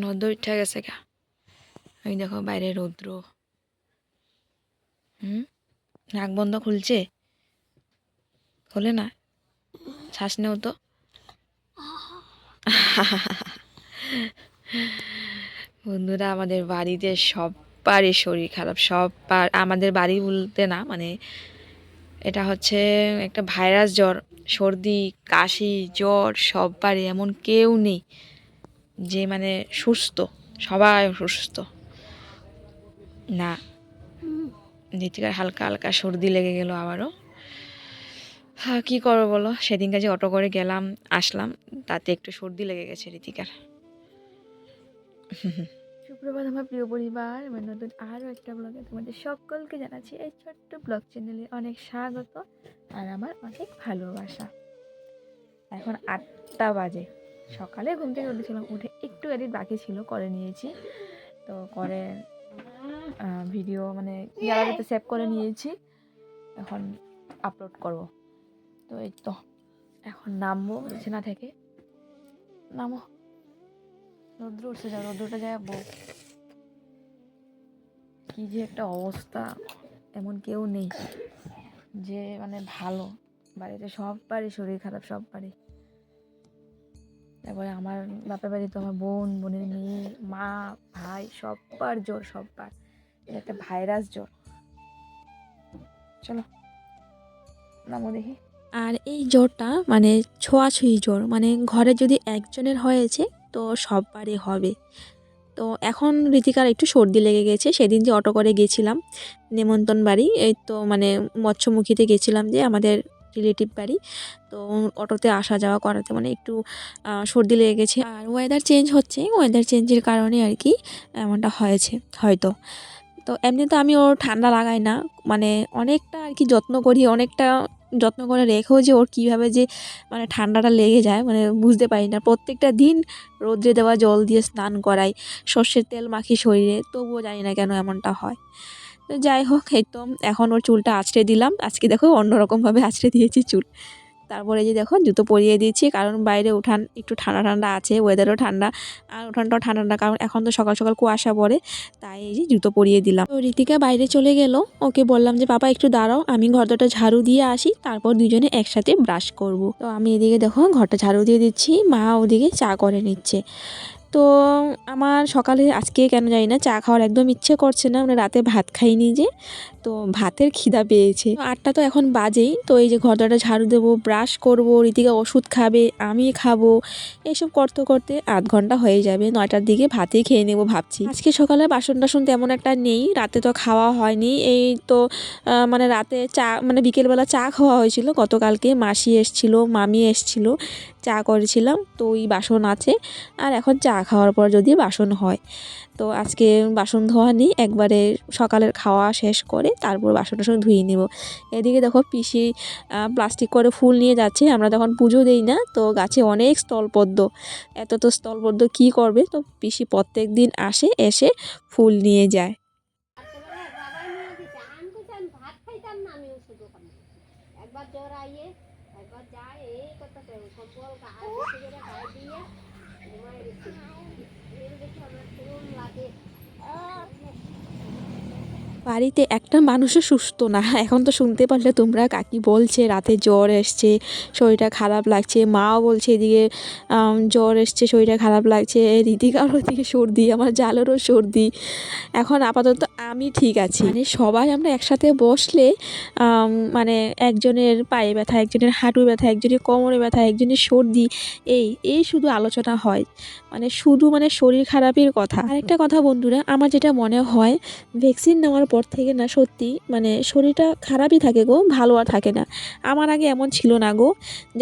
রৌদ্র উঠে গেছে গা। ওই দেখো বাইরে রৌদ্র। হুম? নাক বন্ধ খুলছে? খোলে না? শ্বাস নেও তো। বন্ধুরা, আমাদের বাড়িতে সবারই শরীর খারাপ। সবার আমাদের বাড়ি বলতে না মানে এটা হচ্ছে একটা ভাইরাস জ্বর, সর্দি, কাশি, জ্বর সবারই এমন কেউ নেই। যে মানে সুস্থ, সবাই সুস্থ। না নীতিকার হালকা হালকা সর্দি লেগে গেল আবারও। হ্যাঁ কী করব বলো? সেদিনকে যে অটো করে গেলাম, আসলাম, তাতে একটু সর্দি লেগে গেছে রীতিকার। সুপ্রভাত আমার প্রিয় পরিবার আমার নতুন আরও একটা ব্লগে তোমাদের সকলকে জানাচ্ছি এই ছোট্ট ব্লগ চ্যানেলে অনেক স্বাগত আর আমার অনেক ভালোবাসা। এখন আটটা বাজে। সকালে ঘুম থেকে উঠেছিলাম উঠে একটু এডিট বাকি ছিল করে নিয়েছি। তো করে ভিডিও মানে গ্যালারিতে সেভ করে নিয়েছি এখন আপলোড করব। তো এই তো এখন নামবো বিছানা থেকে। নামো। রৌদ্র উঠছে যা রৌদ্রটা যায় বউ। কি যে একটা অবস্থা এমন কেউ নেই। যে মানে ভালো বাড়িতে সববারই শরীর খারাপ সববারই তারপরে আমার বাপের বাড়ি তো আমার বোন, বোনের মেয়ে, মা, ভাই, সব্বার জ্বর সব্বার। একটা ভাইরাস জ্বর চলো, নামো দেখি। আর এই জ্বরটা মানে ছোঁয়াছুঁয়ি জ্বর মানে ঘরে যদি একজনের হয়েছে, তো সববারই হবে। তো এখন রীতিকার একটু সর্দি লেগে গেছে, সেদিন যে অটো করে গেছিলাম, নেমন্তন বাড়ি, এই তো মানে মৎস্যমুখীতে গেছিলাম যে আমাদের রিলেটিভ বাড়ি। তো অটোতে আসা যাওয়া করাতে মানে একটু সর্দি লেগে গেছে। আর ওয়েদার চেঞ্জ হচ্ছে ওয়েদার চেঞ্জের কারণে আর কি এমনটা হয়েছে, হয়তো। তো এমনি তো আমি ওর ঠান্ডা লাগাই না মানে অনেকটা আর কি যত্ন করি, অনেকটা যত্ন করে রেখেও যে ওর কীভাবে যে মানে ঠান্ডাটা লেগে যায় মানে বুঝতে পারি না। প্রত্যেকটা দিন রোদ্রে দেওয়া জল দিয়ে স্নান করাই, সর্ষের তেল মাখি শরীরে, তবুও জানি না কেন এমনটা হয়। তো যাই হোক, এই তো এখন ওর চুলটা আছড়ে দিলাম। আজকে দেখো অন্যরকমভাবে আছড়ে দিয়েছি চুল। তারপরে যে দেখো, জুতো পরিয়ে দিয়েছি, কারণ বাইরে উঠান একটু ঠান্ডা ঠান্ডা আছে ওয়েদারও ঠান্ডা। আর উঠানটাও ঠান্ডা না কারণ এখন তো সকাল সকাল কুয়াশা পড়ে, তাই এই যে জুতো পরিয়ে দিলাম। তো রীতিকা বাইরে চলে গেল। ওকে বললাম যে, পাপা, একটু দাঁড়াও, আমি ঘরটা ঝাড়ু দিয়ে আসি, তারপর দুজনে একসাথে ব্রাশ করব। তো আমি এদিকে দেখো, ঘরটা ঝাড়ু দিয়ে দিচ্ছি, মা ওদিকে চা করে নিচ্ছে। তো আমার সকালে আজকে কেন জানি না, চা খাওয়ার একদম ইচ্ছে করছে না মানে রাতে ভাত খাইনি যে। তো ভাতের খিদা পেয়েছে। আটটা তো এখন বাজেই, তো এই যে ঘরটা ঝাড়ু দেবো ব্রাশ করব, রীতিকা ওষুধ খাবে আমি খাব এইসব করতে করতে আধ ঘণ্টা হয়ে যাবে, নয়টার দিকে ভাতেই খেয়ে নেব ভাবছি। আজকে সকালে বাসন টাসন তেমন একটা নেই, রাতে তো খাওয়া হয়নি, এই তো মানে রাতে চা মানে বিকেলবেলা চা খাওয়া হয়েছিল, গতকালকে মাসি এসছিল, মামি এসছিল, চা করেছিলাম, তো ওই বাসন আছে, আর এখন চা খাওয়ার পর যদি বাসন হয়। তো আজকে বাসন ধোয়া নিই, একবারে সকালের খাওয়া শেষ করে তারপর বাসন টাসন ধুয়ে নেব। এদিকে দেখো পিসি প্লাস্টিক করে ফুল নিয়ে যাচ্ছে, আমরা তখন পুজো দেই না, তো গাছে অনেক স্থলপদ্ম। এত তো স্থলপদ্ম কী করবে? তো পিসি প্রত্যেক দিন আসে, এসে ফুল নিয়ে যায়। একবার জ্বর আইয়ে, একবার যায়, এই দিয়ে Lagi. বাড়িতে একটা মানুষও সুস্থ না। এখন তো শুনতে পারলে তোমরা কাকি বলছে, রাতে জ্বর এসছে, শরীরটা খারাপ লাগছে, মাও বলছে এদিকে জ্বর এসছে, শরীরটা খারাপ লাগছে রীতিকার ওদিকে সর্দি, আমার জালেরও সর্দি। এখন আপাতত আমি ঠিক আছি। মানে সবাই আমরা একসাথে বসলে মানে একজনের পায়ে ব্যথা, একজনের হাঁটু ব্যথা, একজনের কোমরে ব্যথা, একজনের সর্দি, এই এই শুধু আলোচনা হয়। মানে শুধু মানে শরীর খারাপের কথা। আরেকটা কথা বন্ধুরা, আমার যেটা মনে হয় ভ্যাকসিন নেওয়ার পর থেকে না সত্যি মানে শরীরটা খারাপই থাকে গো, ভালো আর থাকে না। আমার আগে এমন ছিল না গো।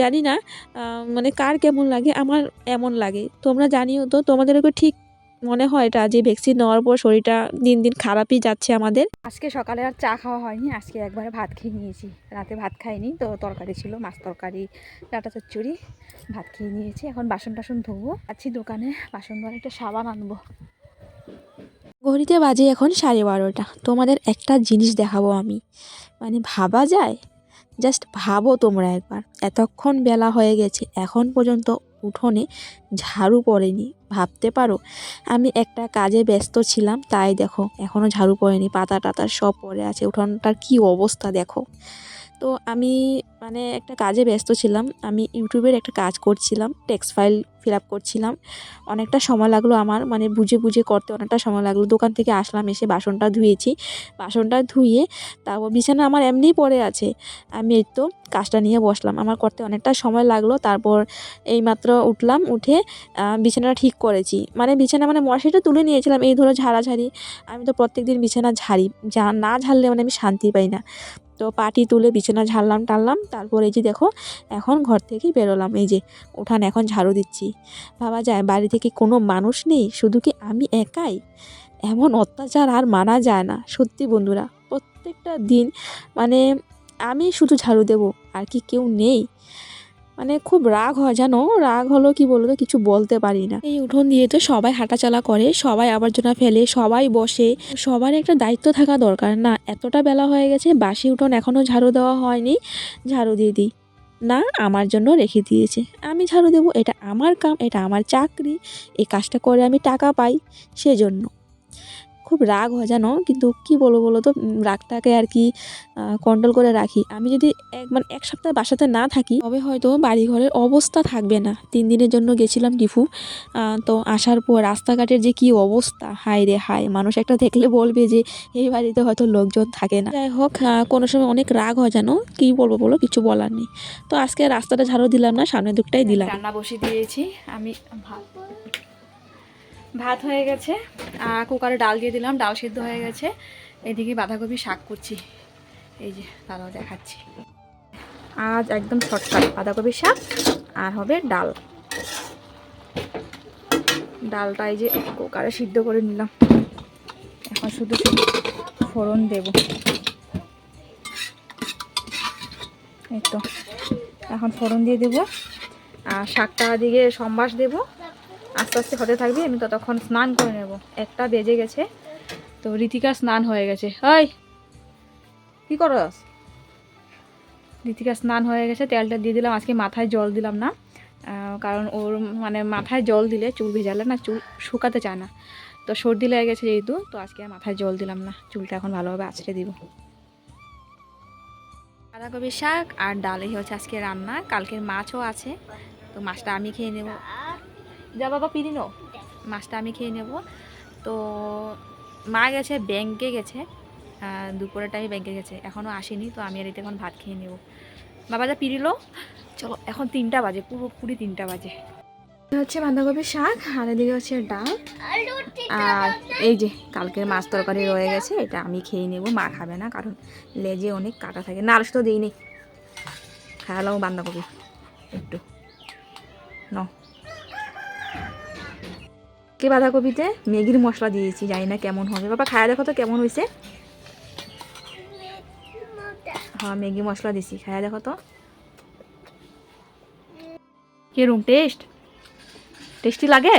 জানি না মানে কার কেমন লাগে, আমার এমন লাগে। তোমরা জানিও তো তোমাদেরকে ঠিক মনে হয় এটা যে ভ্যাকসিন নেওয়ার পর শরীরটা দিন দিন খারাপই যাচ্ছে আমাদের? আজকে সকালে আর চা খাওয়া হয়নি, আজকে একবারে ভাত খেয়ে নিয়েছি। রাতে ভাত খাইনি, তো তরকারি ছিল, মাছ তরকারি, ডাটা চচ্চড়ি, ভাত খেয়ে নিয়েছি। এখন বাসন টাসন ধোবো আছি দোকানে, বাসন ধোয়ার একটা সাবান আনব। ঘড়িতে বাজে এখন সাড়ে বারোটা। তোমাদের একটা জিনিস দেখাবো আমি। মানে ভাবা যায়? জাস্ট ভাবো তোমরা একবার। এতক্ষণ বেলা হয়ে গেছে, এখন পর্যন্ত উঠোনে ঝাড়ু পড়েনি। ভাবতে পারো, আমি একটা কাজে ব্যস্ত ছিলাম, তাই দেখো এখনও ঝাড়ু পড়েনি পাতা টাতা সব পড়ে আছে, উঠোনটার কী অবস্থা দেখো। তো আমি মানে একটা কাজে ব্যস্ত ছিলাম। আমি ইউটিউবের একটা কাজ করছিলাম, টেক্সট ফাইল ফিল আপ করছিলাম। অনেকটা সময় লাগল আমার মানে বুঝে বুঝে করতে অনেকটা সময় লাগল। দোকান থেকে আসলাম, এসে বাসনটা ধুয়েছি। বাসনটা ধুয়ে তারপর বিছানা আমার এমনিই পড়ে আছে। আমি এই তো কাজটা নিয়ে বসলাম। আমার করতে অনেকটা সময় লাগল। তারপর এইমাত্র উঠলাম, উঠে বিছানাটা ঠিক করেছি। মানে বিছানা মানে মশারিটা তুলে নিয়েছিলাম। এই ধরো ঝাড়াঝাড়ি। আমি তো প্রত্যেক দিন বিছানা ঝাড়ি। না ঝাড়লে মানে আমি শান্তি পাই না। তো পাটি তুলে বিছানা ঝাড়লাম টাড়লাম তারপর এই যে দেখো, এখন ঘর থেকে বেরোলাম। এই যে, উঠান এখন ঝাড়ু দিচ্ছি। ভাবা যায় বাড়ি থেকে কোনো মানুষ নেই, শুধু কি আমি একাই? এমন অত্যাচার আর মানা যায় না, সত্যি বন্ধুরা। প্রত্যেকটা দিন মানে আমি শুধু ঝাড়ু দেব, আর কি কেউ নেই। মানে খুব রাগ হয়, জানো? রাগ হলো কি বলতো কিছু বলতে পারি না। এই উঠোন দিয়ে তো সবাই হাঁটাচলা করে, সবাই আবর্জনা ফেলে, সবাই বসে। সবার একটা দায়িত্ব থাকা দরকার না। এতটা বেলা হয়ে গেছে, বাসি উঠোন এখনও ঝাড়ু দেওয়া হয়নি। ঝাড়ু দিয়ে দিই। না, আমার জন্য রেখে দিয়েছে। আমি ঝাড়ু দেবো, এটা আমার কাম, এটা আমার চাকরি। এই কাজটা করে আমি টাকা পাই, সেজন্য। খুব রাগ হয় জানো? কিন্তু কি বলব বলো তো? রাগটাকে আর কি কন্ট্রোল করে রাখি। আমি যদি এক মানে এক সপ্তাহ বাসাতে না থাকি, তবে হয়তো বাড়ি ঘরের অবস্থা থাকবে না। তিন দিনের জন্য গেছিলাম ডিফু। তো আসার পর রাস্তাঘাটের যে কি অবস্থা? হায় রে হায়, মানুষ একটা দেখলে বলবে যে, এই বাড়িতে হয়তো লোকজন থাকে না। যাই হোক কোনো সময় অনেক রাগ হয় জানো? কি বলব বলো? কিছু বলার নেই। তো আজকে রাস্তাটা ঝাড়ু দিলাম না, সামনের দিকটাই দিলাম। রান্না বসিয়ে দিয়েছি। আমি ভাত ভাত হয়ে গেছে। কুকারে ডাল দিয়ে দিলাম, ডাল সিদ্ধ হয়ে গেছে। এদিকে বাঁধাকপি শাক করছি। এই যে, তারাও দেখাচ্ছি। আজ একদম শর্টকাট বাঁধাকপি শাক আর হবে ডাল। ডালটা এই যে কুকারে সিদ্ধ করে নিলাম। এখন শুধু ফোড়ন দেব। এই তো, এখন ফোড়ন দিয়ে দেবো। আর শাকটা দিকে সম্বাস দেব। আস্তে আস্তে হতে থাকবি, আমি ততক্ষণ স্নান করে নেব। একটা বেজে গেছে, তো ঋতিকার স্নান হয়ে গেছে। ওই কী করস? ঋতিকার স্নান হয়ে গেছে, তেলটা দিয়ে দিলাম, আজকে মাথায় জল দিলাম না। কারণ ওর মানে মাথায় জল দিলে চুল ভেজালে না, চুল শুকাতে চায় না। তো সর্দি লেগে গেছে যেহেতু, তো আজকে মাথায় জল দিলাম না। চুলটা এখন ভালোভাবে আছড়ে দিব। বাঁধাকপি শাক আর ডালই হচ্ছে আজকে রান্না। কালকের মাছও আছে, তো মাছটা আমি খেয়ে নেব। যা বাবা পিরিনো মাছটা আমি খেয়ে নেব। তো মা গেছে, ব্যাংকে গেছে। দুপুরের টাইমে ব্যাংকে গেছে। এখনও আসেনি, তো আমি আর এতে এখন ভাত খেয়ে নেব। বাবা যা পিরিলো চলো, এখন তিনটা বাজে, পুরো পুরি তিনটা বাজে। হচ্ছে বাঁধাকপির শাক, আর এদিকে হচ্ছে ডাল। আর এই যে, কালকের মাছ তরকারি রয়ে গেছে, এটা আমি খেয়ে নেব। মা খাবে না, কারণ লেজে অনেক কাটা থাকে। নার্স তো দিই দিইনি। খাওয়ালাম বাঁধাকপি। একটু। ন কে বাঁধাকপিতে? ম্যাগির মশলা দিয়েছি, জানি না কেমন হবে। বাবা, খায়া দেখো তো কেমন হয়েছে। হ্যাঁ ম্যাগি মশলা দিছি, খায়া দেখো তো। কিরম টেস্ট টেস্টি লাগে?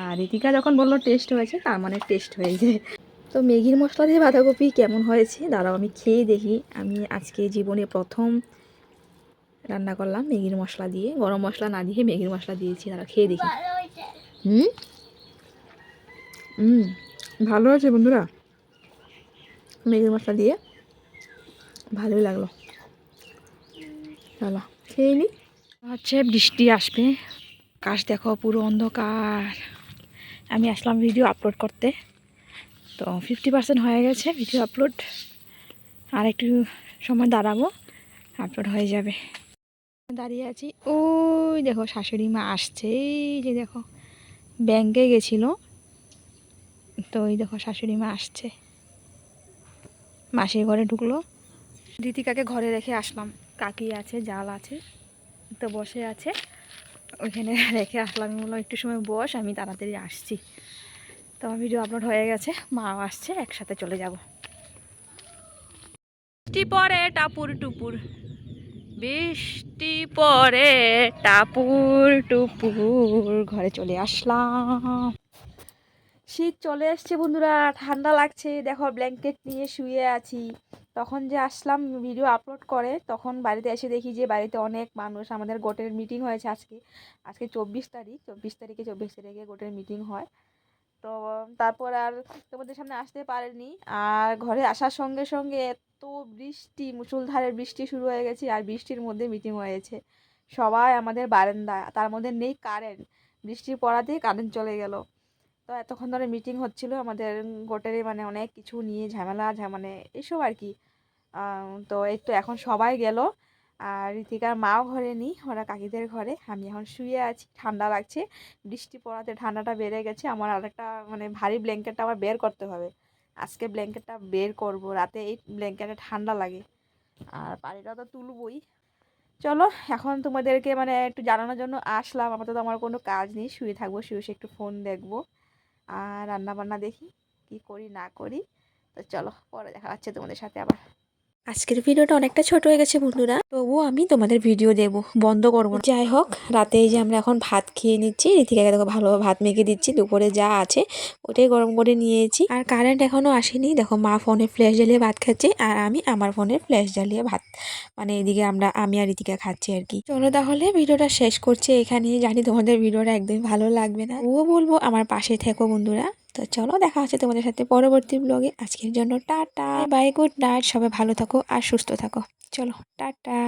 আর ঋতিকা যখন বলল টেস্ট হয়েছে, তার মানে টেস্ট হয়েছে। তো ম্যাগির মশলা দিয়ে বাঁধাকপি কেমন হয়েছে? দাঁড়াও, আমি খেয়ে দেখি। আমি আজকে জীবনে প্রথম রান্না করলাম ম্যাগির মশলা দিয়ে। গরম মশলা না দিয়ে ম্যাগির মশলা দিয়েছি, দাঁড়াও, খেয়ে দেখি। হুম? হুম, ভালো আছে বন্ধুরা। ম্যাগির মশলা দিয়ে ভালোই লাগল। চলো, খেয়ে নি। হচ্ছে বৃষ্টি আসবে। আকাশ দেখো পুরো অন্ধকার। আমি আসলাম ভিডিও আপলোড করতে। তো ফিফটি পার্সেন্ট হয়ে গেছে ভিডিও আপলোড আর একটু সময় দাঁড়াবো আপলোড হয়ে যাবে। দাঁড়িয়ে আছি। ওই দেখো শাশুড়ি মা আসছে। এই যে দেখো। ব্যাংকে গেছিল। তো ওই দেখো শাশুড়ি মা আসছে। মাসির ঘরে ঢুকলো। দিদিকাকে ঘরে রেখে আসলাম। কাকি আছে, জাল আছে, তো বসে আছে। ওইখানে রেখে আসলাম। বললাম একটু সময় বস, আমি তাড়াতাড়ি আসছি। তো আমার ভিডিও আপলোড হয়ে গেছে। মাও আসছে, একসাথে চলে যাব। পরে টাপুর টুপুর। বৃষ্টি পরে টাপুর টুপুর। ঘরে চলে আসলাম। শীত চলে এসছে বন্ধুরা, ঠান্ডা লাগছে। দেখো, ব্ল্যাঙ্কেট নিয়ে শুয়ে আছি। তখন যে আসলাম ভিডিও আপলোড করে, তখন বাড়িতে এসে দেখি যে বাড়িতে অনেক মানুষ। আমাদের গোটের মিটিং হয়েছে আজকে। আজকে চব্বিশ তারিখ, চব্বিশ তারিখে চব্বিশ তারিখে গোটের মিটিং হয়। তো, তারপর আর তোমাদের সামনে আসতে পারেনি। আর ঘরে আসার সঙ্গে সঙ্গে এত বৃষ্টি মুষলধারের বৃষ্টি শুরু হয়ে গেছে আর বৃষ্টির মধ্যে মিটিং হয়েছে। সবাই আমাদের বারান্দায় তার মধ্যে নেই কারেন্ট বৃষ্টি পড়াতেই কারেন্ট চলে গেল। তো এতক্ষণ ধরে মিটিং হচ্ছিল আমাদের গোটেরই মানে অনেক কিছু নিয়ে ঝামেলা মানে এইসব আর কি। তো এই তো এখন সবাই গেল। আর ঋতিকার মাও ঘরে নেই, ওরা কাকিদের ঘরে। আমি এখন শুয়ে আছি, ঠান্ডা লাগছে। বৃষ্টি পড়াতে ঠান্ডাটা বেড়ে গেছে। আমার আরেকটা মানে ভারী ব্ল্যাঙ্কেটটা আবার বের করতে হবে। আজকে ব্ল্যাঙ্কেটটা বের করব, রাতে এই ব্ল্যাঙ্কেটে ঠান্ডা লাগে। আর পানিটা তো তুলবই। চলো, এখন তোমাদেরকে মানে একটু জানানোর জন্য আসলাম। আপাতত আমার কোনো কাজ নেই, শুয়ে থাকব, শুয়ে শুয়ে একটু ফোন দেখব। আর রান্না বান্না দেখি, কি করি, না করি। তো চলো, পরে দেখা যাচ্ছে তোমাদের সাথে আবার। আজকের ভিডিওটা অনেকটা ছোট হয়ে গেছে, বন্ধুরা। তবুও আমি তোমাদের ভিডিও দেব, বন্ধ করব যাই হোক, রাতে এই যে আমরা এখন ভাত খেয়ে নিচ্ছি ঋতিকাকে দেখো ভালোভাবে ভাত মেখে দিচ্ছি, দুপুরে যা আছে ওটাই গরম করে নিয়েছি। আর কারেন্ট এখনও আসেনি, দেখো মা ফোনে ফ্ল্যাশ জ্বালিয়ে ভাত খাচ্ছে, আর আমি আমার ফোনে ফ্ল্যাশ জ্বালিয়ে ভাত। মানে এদিকে আমরা, আমি আর ঋতিকা খাচ্ছি আর কি। চলো তাহলে ভিডিওটা শেষ করছি এখানে জানি তোমাদের ভিডিওটা একদমই ভালো লাগবে না। ও বলব, আমার পাশে থেকো, বন্ধুরা। তো চলো দেখা হচ্ছে তোমাদের সাথে পরবর্তী ব্লগে আজকের জন্য টাটা। বাই গুড নাইট সবাই ভালো থাকো আর সুস্থ থাকো। চলো, টাটা।